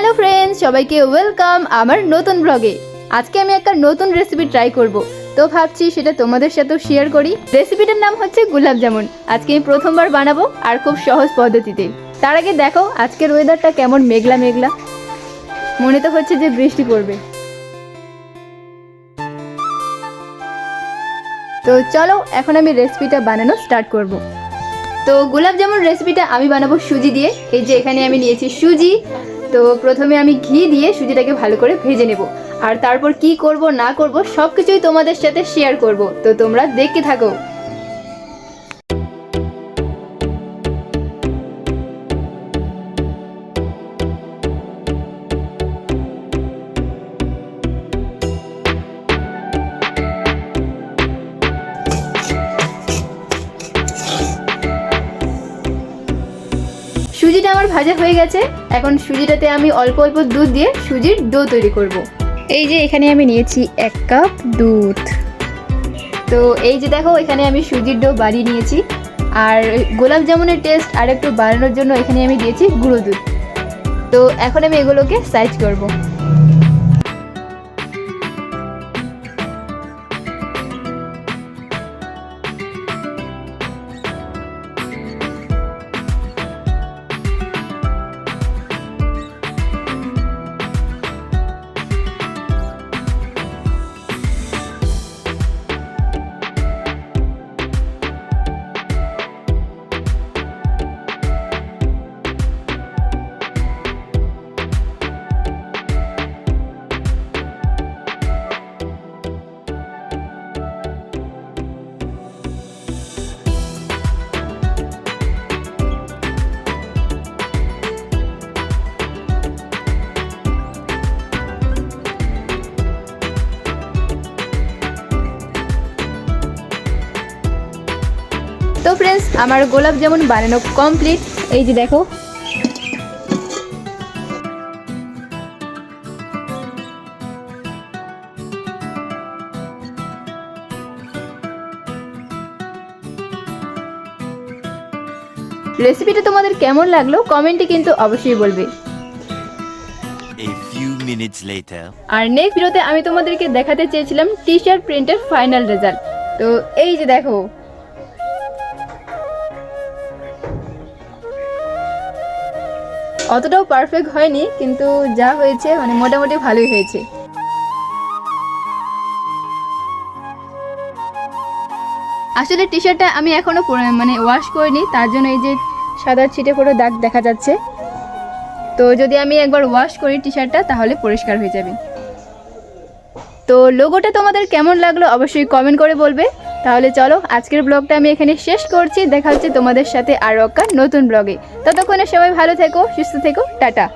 Hello friends সবাইকে welcome আমার নতুন ব্লগে আজকে আমি একটা নতুন রেসিপি ট্রাই করব। তো ভাবছি সেটা তোমাদের সাথেও শেয়ার করি। রেসিপিটার নাম হচ্ছে গুলাব জামুন। আজকে আমি প্রথমবার বানাবো আর খুব সহজ পদ্ধতিতে। তার আগে দেখো, আজকের ওয়েদারটা কেমন মেঘলা মেঘলা। মনে তো হচ্ছে যে বৃষ্টি পড়বে। তো চলো, এখন আমি রেসিপিটা বানানো স্টার্ট করব। তো গোলাপ জামুন রেসিপিটা আমি বানাবো সুজি দিয়ে। এই যে এখানে আমি নিয়েছি সুজি তো প্রথমে আমি ঘি দিয়ে সুজিটাকে ভালো করে ভেজে নেব। আর তারপর কি করব, না করব সব কিছুই তোমাদের সাথে শেয়ার করব। তো তোমরা দেখতে থাকো। আমার ভাজা হয়ে গেছে এখন সুজিটাতে আমি অল্প অল্প দুধ দিয়ে সুজির ডো তৈরি করব। এই যে এখানে আমি নিয়েছি এক কাপ দুধ তো এই যে দেখো, এখানে আমি সুজির ডো বাড়িয়ে নিয়েছি আর গোলাপ জামুনের টেস্ট আর একটু বাড়ানোর জন্য এখানে আমি দিয়েছি গুঁড়ো দুধ তো এখন আমি এগুলোকে সাইজ করব। তো ফ্রেন্ডস আমার গোলাপ যেমন বানানো কমপ্লিট এই যে দেখো। রেসিপিটা তোমাদের কেমন লাগল কমেন্টে কিন্তু অবশ্যই বলবে. আর নেক্সট ভিডিওতে আমি তোমাদেরকে দেখাতে চেয়েছিলাম টি শার্ট প্রিন্টের ফাইনাল রেজাল্ট তো এই যে দেখো। অতটাও পারফেক্ট হয়নি, কিন্তু যা হয়েছে মানে মোটামুটি ভালোই হয়েছে। আসলে টি শার্টটা আমি এখনও পরে- মানে ওয়াশ করিনি, তার জন্য এই যে সাদা ছিটে করে দাগ দেখা যাচ্ছে। তো যদি আমি একবার ওয়াশ করি টি শার্টটা তাহলে পরিষ্কার হয়ে যাবে। তো লোগোটা তোমাদের কেমন লাগল অবশ্যই কমেন্ট করে বলবে। তাহলে চলো, আজকের ব্লগটা আমি এখানে শেষ করছি। দেখা হচ্ছে তোমাদের সাথে আরও একটা নতুন ব্লগে ততক্ষণে সবাই ভালো থেকো, সুস্থ থেকো, টাটা।